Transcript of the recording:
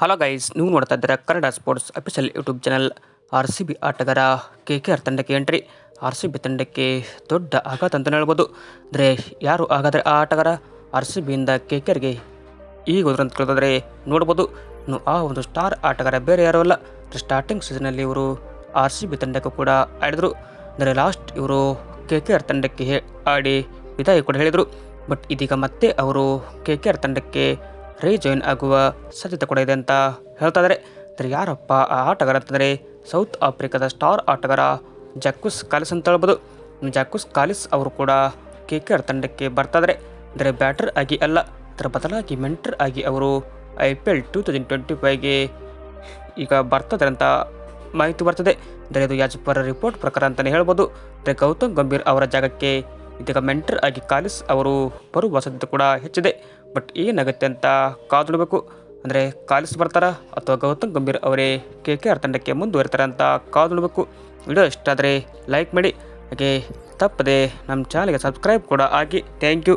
Hello guys ನೀವು ನೋಡ್ತಾ ಇದ್ದೀರಾ Kannada sports official YouTube channel R C B ಆಟಗಾರ ಕೆ ಕೆ ಆರ್ ತಂಡಕ್ಕೆ ಎಂಟ್ರಿ ಆರ್ ಸಿ ಬಿ ತಂಡಕ್ಕೆ ದೊಡ್ಡ ಆಘಾತ ಅಂತಲೇ ಹೇಳ್ಬೋದು. ಅಂದರೆ ಯಾರು ಹಾಗಾದರೆ ಆ ಆಟಗಾರ ಆರ್ ಸಿ ಬಿಯಿಂದ ಕೆ ಕೆ ಆರ್ಗೆ ಈಗ ಹೋದ್ರು ಅಂತ ಕೇಳಿದ್ರೆ ನೋಡ್ಬೋದು. ಇನ್ನು ಆ ಒಂದು ಸ್ಟಾರ್ ಆಟಗಾರ ಬೇರೆ ಯಾರೂ ಅಲ್ಲ. ಸ್ಟಾರ್ಟಿಂಗ್ ಸೀಸನಲ್ಲಿ ಇವರು ಆರ್ ಸಿ ಬಿ ತಂಡಕ್ಕೂ ಕೂಡ ಆಡಿದರು. ಅಂದರೆ ಲಾಸ್ಟ್ ಇವರು ಕೆ ಕೆ ಆರ್ ತಂಡಕ್ಕೆ ಆಡಿ ವಿದಾಯ ಕೂಡ ಹೇಳಿದರು. ಬಟ್ ಇದೀಗ ಮತ್ತೆ ಅವರು ಕೆ ಕೆ ಆರ್ ತಂಡಕ್ಕೆ ರೀಜಾಯಿನ್ ಆಗುವ ಸಾಧ್ಯತೆ ಕೂಡ ಇದೆ ಅಂತ ಹೇಳ್ತಾ ಇದ್ದಾರೆ ಯಾರಪ್ಪ ಆ ಆಟಗಾರ ಅಂತಂದರೆ ಸೌತ್ ಆಫ್ರಿಕಾದ ಸ್ಟಾರ್ ಆಟಗಾರ ಜಾಕುಸ್ ಕಾಲಿಸ್ ಅಂತ ಹೇಳ್ಬೋದು. ಜಾಕುಸ್ ಕಾಲಿಸ್ ಅವರು ಕೂಡ ಕೆ ಕೆ ಆರ್ ತಂಡಕ್ಕೆ ಬರ್ತಾ ಇದ್ದಾರೆ ಅಂದರೆ ಬ್ಯಾಟರ್ ಆಗಿ ಅಲ್ಲ, ಅದರ ಬದಲಾಗಿ ಮೆಂಟರ್ ಆಗಿ ಅವರು I P L two thousand twenty ಫೈವ್ಗೆ ಈಗ ಬರ್ತದೆ ಅಂತ ಮಾಹಿತಿ ಬರ್ತದೆ. ಅಂದರೆ ಇದು ಯಾಜಪರ ರಿಪೋರ್ಟ್ ಪ್ರಕಾರ ಅಂತಲೇ ಹೇಳ್ಬೋದು. ಅಂದರೆ ಗೌತಮ್ ಗಂಭೀರ್ ಅವರ ಜಾಗಕ್ಕೆ ಇದೀಗ ಮೆಂಟರ್ ಆಗಿ ಕಾಲಿಸ್ ಅವರು ಬರುವ ಸಾಧ್ಯತೆ ಕೂಡ ಹೆಚ್ಚಿದೆ. ಬಟ್ ಏನಾಗುತ್ತೆ ಅಂತ ಕಾದುಡಬೇಕು ಅಂದರೆ ಕಾಲಿಸ್ ಬರ್ತಾರಾ ಅಥವಾ ಗೌತಮ್ ಗಂಭೀರ್ ಅವರೇ ಕೆ ಕೆ ಆರ್ ತಂಡಕ್ಕೆ ಮುಂದುವರಿತಾರೆ ಅಂತ ಕಾದುಡಬೇಕು ವಿಡಿಯೋ ಇಷ್ಟ ಆದರೆ ಲೈಕ್ ಮಾಡಿ. ಹಾಗೆ ತಪ್ಪದೆ ನಮ್ಮ ಚಾನಲ್ಗೆ ಸಬ್ಸ್ಕ್ರೈಬ್ ಕೂಡ ಆಗಿ. Thank you